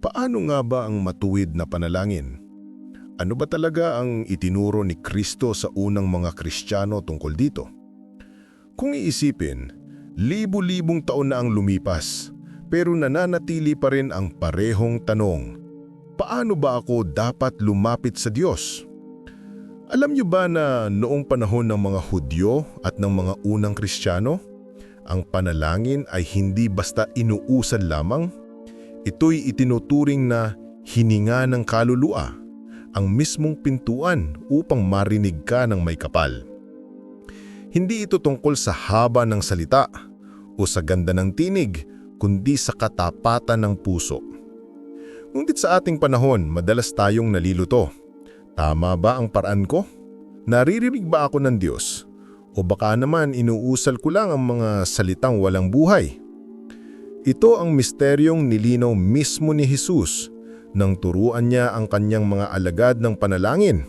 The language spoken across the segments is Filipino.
Paano nga ba ang matuwid na panalangin? Ano ba talaga ang itinuro ni Kristo sa unang mga Kristiyano tungkol dito? Kung iisipin, libu-libong taon na ang lumipas, pero nananatili pa rin ang parehong tanong, paano ba ako dapat lumapit sa Diyos? Alam niyo ba na noong panahon ng mga Hudyo at ng mga unang Kristiyano, ang panalangin ay hindi basta inuusad lamang? Ito'y itinuturing na hininga ng kaluluwa, ang mismong pintuan upang marinig ka ng may kapal. Hindi ito tungkol sa haba ng salita o sa ganda ng tinig, kundi sa katapatan ng puso. Ngunit sa ating panahon, madalas tayong nalilito. Tama ba ang paraan ko? Naririnig ba ako ng Diyos? O baka naman inuusal ko lang ang mga salitang walang buhay? Ito ang misteryong nilinaw mismo ni Jesus nang turuan niya ang kanyang mga alagad ng panalangin.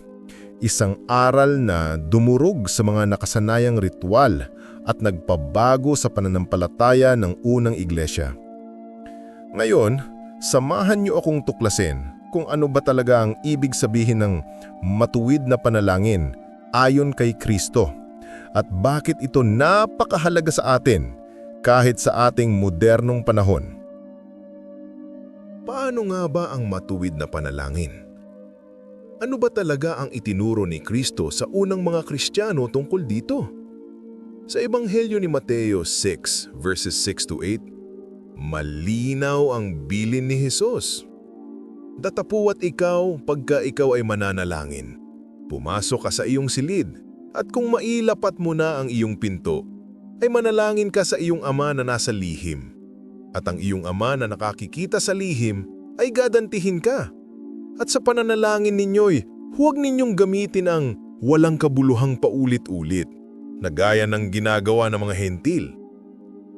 Isang aral na dumurog sa mga nakasanayang ritual at nagpabago sa pananampalataya ng unang iglesia. Ngayon, samahan niyo akong tuklasin kung ano ba talaga ang ibig sabihin ng matuwid na panalangin ayon kay Kristo at bakit ito napakahalaga sa atin kahit sa ating modernong panahon. Paano nga ba ang matuwid na panalangin? Ano ba talaga ang itinuro ni Kristo sa unang mga Kristiyano tungkol dito? Sa Ebanghelyo ni Mateo 6 verses 6 to 8, malinaw ang bilin ni Jesus. Datapuwat ikaw pagka ikaw ay mananalangin. Pumasok ka sa iyong silid at kung mailapat mo na ang iyong pinto, ay manalangin ka sa iyong ama na nasa lihim. At ang iyong ama na nakakikita sa lihim ay gadantihin ka. At sa pananalangin ninyo'y huwag ninyong gamitin ang walang kabuluhang paulit-ulit na gaya ng ginagawa ng mga hentil.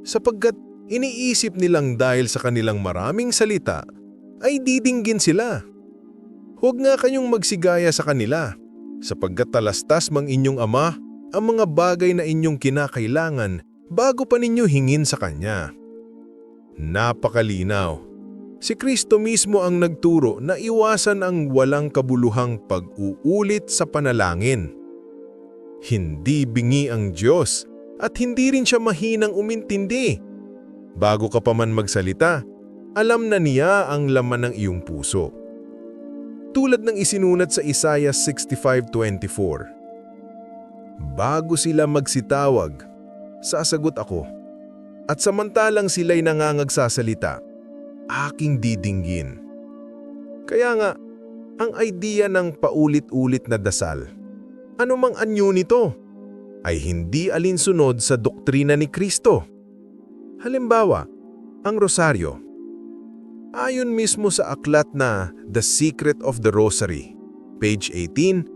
Sapagkat iniisip nilang dahil sa kanilang maraming salita ay didinggin sila. Huwag nga kayong magsigaya sa kanila sapagkat talastas mang inyong ama ang mga bagay na inyong kinakailangan bago pa ninyo hingin sa Kanya. Napakalinaw. Si Kristo mismo ang nagturo na iwasan ang walang kabuluhang pag-uulit sa panalangin. Hindi bingi ang Diyos at hindi rin siya mahinang umintindi. Bago ka pa man magsalita, alam na niya ang laman ng iyong puso. Tulad ng isinunat sa Isaiah 65.24. Bago sila magsitawag, sasagot ako. At samantalang sila'y nangangagsasalita, aking didinggin. Kaya nga, ang idea ng paulit-ulit na dasal, anumang anyo nito, ay hindi alinsunod sa doktrina ni Kristo. Halimbawa, ang rosaryo. Ayon mismo sa aklat na The Secret of the Rosary, page 18,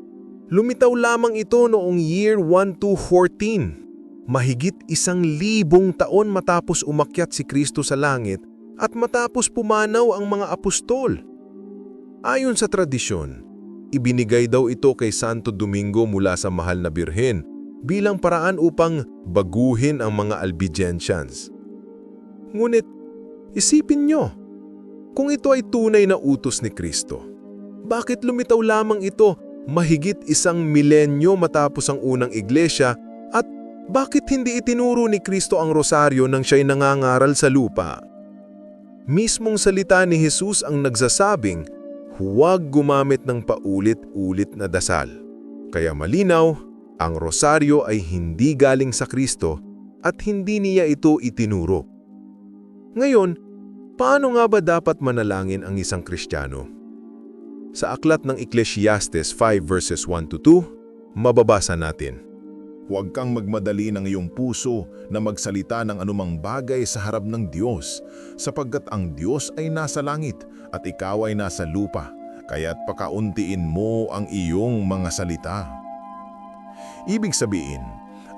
lumitaw lamang ito noong year 1214 mahigit isang libong taon matapos umakyat si Kristo sa langit at matapos pumanaw ang mga apostol. Ayon sa tradisyon, ibinigay daw ito kay Santo Domingo mula sa mahal na birhen bilang paraan upang baguhin ang mga Albigensians. Ngunit, isipin nyo, kung ito ay tunay na utos ni Kristo, bakit lumitaw lamang ito mahigit isang milenyo matapos ang unang iglesia bakit hindi itinuro ni Kristo ang rosaryo nang siya'y nangangaral sa lupa? Mismong salita ni Jesus ang nagsasabing, huwag gumamit ng paulit-ulit na dasal. Kaya malinaw, ang rosaryo ay hindi galing sa Kristo at hindi niya ito itinuro. Ngayon, paano nga ba dapat manalangin ang isang Kristiyano? Sa aklat ng Ecclesiastes 5 verses 1 to 2, mababasa natin. Huwag kang magmadali ng iyong puso na magsalita ng anumang bagay sa harap ng Diyos, sapagkat ang Diyos ay nasa langit at ikaw ay nasa lupa, kaya't pakauntiin mo ang iyong mga salita. Ibig sabihin,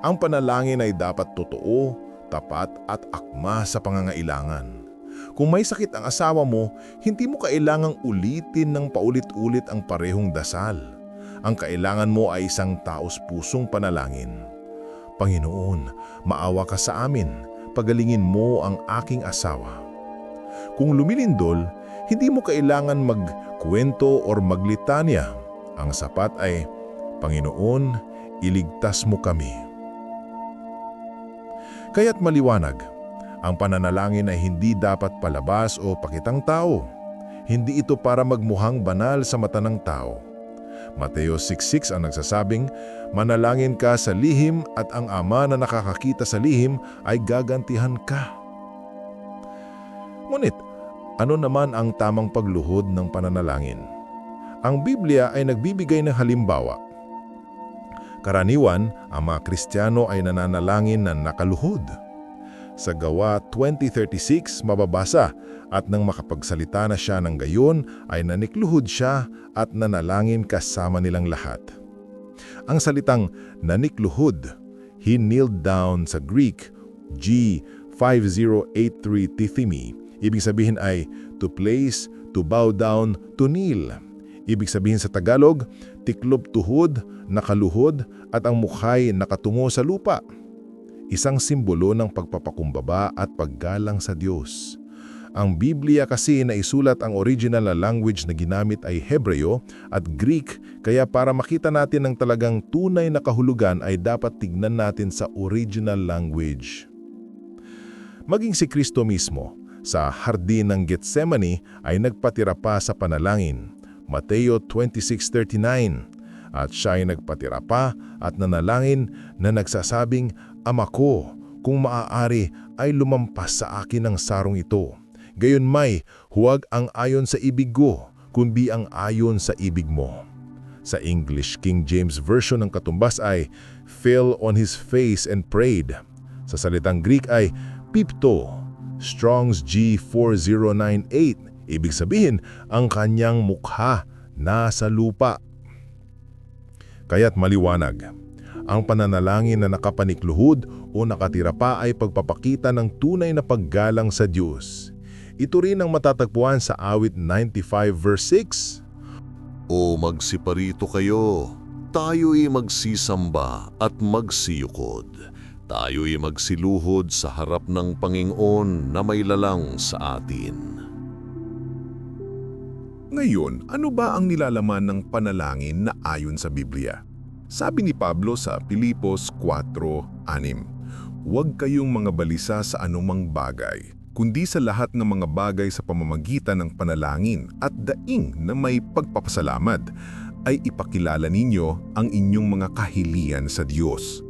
ang panalangin ay dapat totoo, tapat at akma sa pangangailangan. Kung may sakit ang asawa mo, hindi mo kailangang ulitin ng paulit-ulit ang parehong dasal ang kailangan mo ay isang taos pusong panalangin. Panginoon, maawa ka sa amin, pagalingin mo ang aking asawa. Kung lumilindol, Hindi mo kailangan magkwento or maglitanya. Ang sapat ay, Panginoon, iligtas mo kami. Kaya't maliwanag, ang pananalangin ay hindi dapat palabas o pakitang tao. Hindi ito para magmuhang banal sa mata ng tao. Mateo 6.6 ang nagsasabing, Manalangin ka sa lihim at ang ama na nakakakita sa lihim ay gagantihan ka. Ngunit, ano naman ang tamang pagluhod ng pananalangin? Ang Biblia ay nagbibigay ng halimbawa. Karaniwan, ang mga Kristiyano ay nananalangin na nakaluhod. Sa gawa 2036 mababasa at nang makapagsalita na siya ng gayon ay nanikluhod siya at nanalangin kasama nilang lahat. Ang salitang nanikluhod, he kneeled down sa Greek G 5083 tithimi. Ibig sabihin ay to place, to bow down, to kneel. Ibig sabihin sa Tagalog, tiklob tuhod, nakaluhod at ang mukha'y nakatungo sa lupa isang simbolo ng pagpapakumbaba at paggalang sa Diyos. Ang Biblia kasi na isulat ang original na language na ginamit ay Hebreo at Greek kaya para makita natin ang talagang tunay na kahulugan ay dapat tignan natin sa original language. Maging si Kristo mismo, sa hardin ng Getsemani ay nagpatira pa sa panalangin. Mateo 26.39 At siya ay nagpatira pa at nanalangin na nagsasabing, Ama ko, kung maaari ay lumampas sa akin ang sarong ito. Gayon may, huwag ang ayon sa ibig ko, kundi ang ayon sa ibig mo. Sa English King James Version ng katumbas ay, fell on his face and prayed. Sa salitang Greek ay, pipto, Strong's G4098, ibig sabihin, ang kanyang mukha nasa lupa. Kaya't maliwanag, ang pananalangin na nakapanikluhod o nakatira pa ay pagpapakita ng tunay na paggalang sa Diyos. Ito rin ang matatagpuan sa awit 95 verse 6. O magsiparito kayo, tayo'y magsisamba at magsiyukod. Tayo'y magsiluhod sa harap ng Panginoon na may lalang sa atin. Ngayon, ano ba ang nilalaman ng panalangin na ayon sa Biblia? Sabi ni Pablo sa Pilipos 4.6, Huwag kayong mga balisa sa anumang bagay, kundi sa lahat ng mga bagay sa pamamagitan ng panalangin at daing na may pagpapasalamat, ay ipakilala ninyo ang inyong mga kahilian sa Diyos.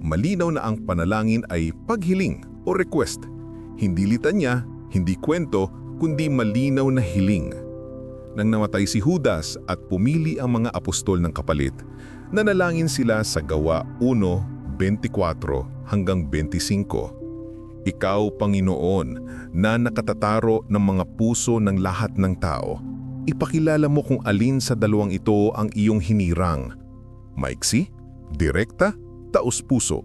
Malinaw na ang panalangin ay paghiling o request. Hindi litanya, hindi kwento, kundi malinaw na hiling. Nang namatay si Judas at pumili ang mga apostol ng kapalit, nanalangin sila sa gawa 1.24 hanggang 25. Ikaw, Panginoon, na nakatataro ng mga puso ng lahat ng tao, ipakilala mo kung alin sa dalawang ito ang iyong hinirang. Maiksi, direkta, taos-puso.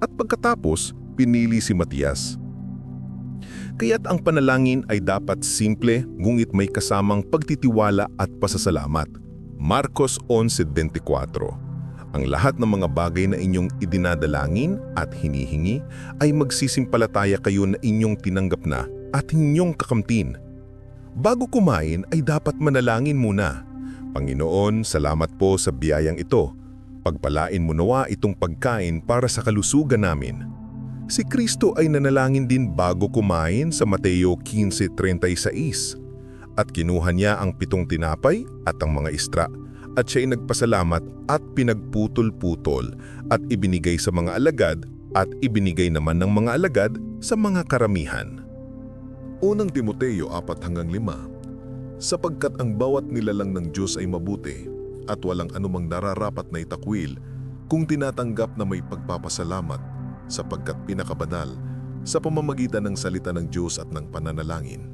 At pagkatapos, pinili si Matias. Kaya't ang panalangin ay dapat simple ngunit may kasamang pagtitiwala at pasasalamat. Marcos 11.24 Ang lahat ng mga bagay na inyong idinadalangin at hinihingi ay magsisimpalataya kayo na inyong tinanggap na at inyong kakamtin. Bago kumain ay dapat manalangin muna. Panginoon, salamat po sa biyayang ito. Pagpalain mo nawa itong pagkain para sa kalusugan namin. Si Kristo ay nanalangin din bago kumain sa Mateo 15.36 at kinuha niya ang pitong tinapay at ang mga istra at siya'y nagpasalamat at pinagputol-putol at ibinigay sa mga alagad at ibinigay naman ng mga alagad sa mga karamihan. Unang Timoteo 4 hanggang 5 Sapagkat ang bawat nilalang ng Diyos ay mabuti at walang anumang nararapat na itakwil kung tinatanggap na may pagpapasalamat sapagkat pinakabanal sa pamamagitan ng salita ng Diyos at ng pananalangin.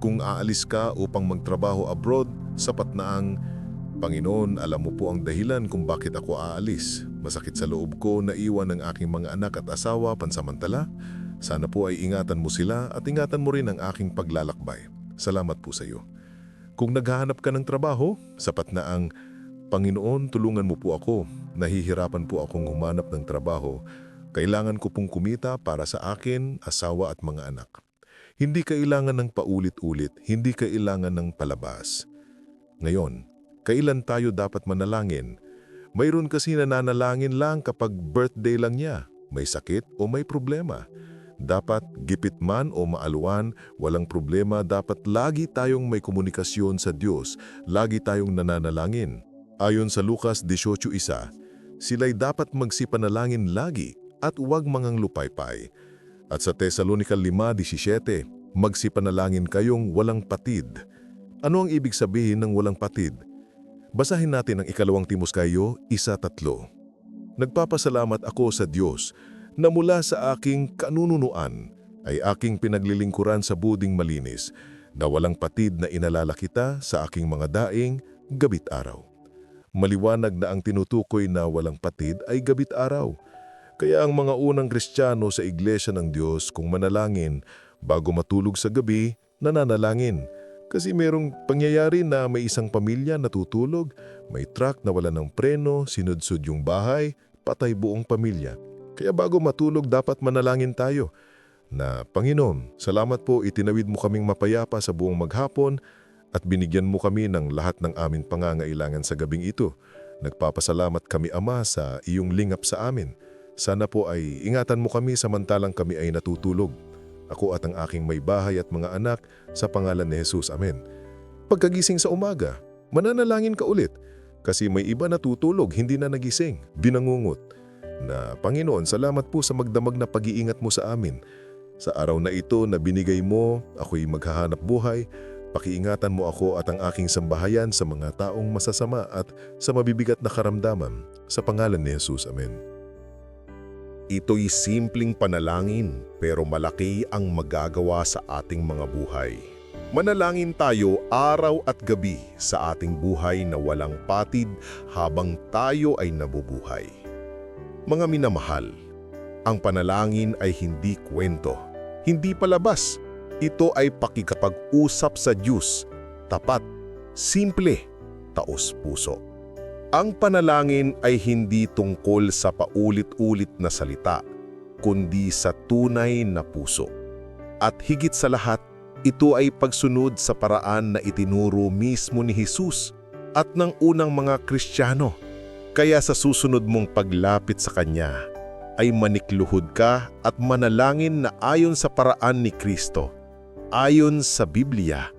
Kung aalis ka upang magtrabaho abroad, sapat na ang Panginoon, alam mo po ang dahilan kung bakit ako aalis. Masakit sa loob ko na iwan ng aking mga anak at asawa pansamantala. Sana po ay ingatan mo sila at ingatan mo rin ang aking paglalakbay. Salamat po sa iyo. Kung naghahanap ka ng trabaho, sapat na ang Panginoon, tulungan mo po ako. Nahihirapan po akong humanap ng trabaho. Kailangan ko pong kumita para sa akin, asawa at mga anak. Hindi kailangan ng paulit-ulit, hindi kailangan ng palabas. Ngayon, kailan tayo dapat manalangin? Mayroon kasi nananalangin lang kapag birthday lang niya, may sakit o may problema. Dapat gipit man o maaluan, walang problema, dapat lagi tayong may komunikasyon sa Diyos, lagi tayong nananalangin. Ayon sa Lucas 18.1, sila'y dapat magsipanalangin lagi at huwag mangang lupaypay. At sa Tesalonica 5.17, magsipanalangin kayong walang patid. Ano ang ibig sabihin ng walang patid? Basahin natin ang ikalawang Timoskayo, isa tatlo. Nagpapasalamat ako sa Diyos na mula sa aking kanununuan ay aking pinaglilingkuran sa buding malinis na walang patid na inalala kita sa aking mga daing gabit araw. Maliwanag na ang tinutukoy na walang patid ay gabit araw. Kaya ang mga unang Kristiyano sa Iglesia ng Diyos kung manalangin bago matulog sa gabi, nananalangin. Kasi merong pangyayari na may isang pamilya natutulog, may truck na wala ng preno, sinudsud yung bahay, patay buong pamilya. Kaya bago matulog dapat manalangin tayo na Panginoon, salamat po itinawid mo kaming mapayapa sa buong maghapon at binigyan mo kami ng lahat ng aming pangangailangan sa gabing ito. Nagpapasalamat kami Ama sa iyong lingap sa amin. Sana po ay ingatan mo kami samantalang kami ay natutulog. Ako at ang aking may bahay at mga anak sa pangalan ni Jesus. Amen. Pagkagising sa umaga, mananalangin ka ulit kasi may iba natutulog, hindi na nagising, binangungot. Na Panginoon, salamat po sa magdamag na pag-iingat mo sa amin. Sa araw na ito na binigay mo, ako'y maghahanap buhay, pakiingatan mo ako at ang aking sambahayan sa mga taong masasama at sa mabibigat na karamdaman. Sa pangalan ni Jesus. Amen. Ito'y simpleng panalangin pero malaki ang magagawa sa ating mga buhay. Manalangin tayo araw at gabi sa ating buhay na walang patid habang tayo ay nabubuhay. Mga minamahal, ang panalangin ay hindi kwento, hindi palabas. Ito ay pakikapag-usap sa Diyos, tapat, simple, taos puso. Ang panalangin ay hindi tungkol sa paulit-ulit na salita, kundi sa tunay na puso. At higit sa lahat, ito ay pagsunod sa paraan na itinuro mismo ni Jesus at ng unang mga Kristiyano. Kaya sa susunod mong paglapit sa Kanya, ay manikluhod ka at manalangin na ayon sa paraan ni Kristo. Ayon sa Biblia,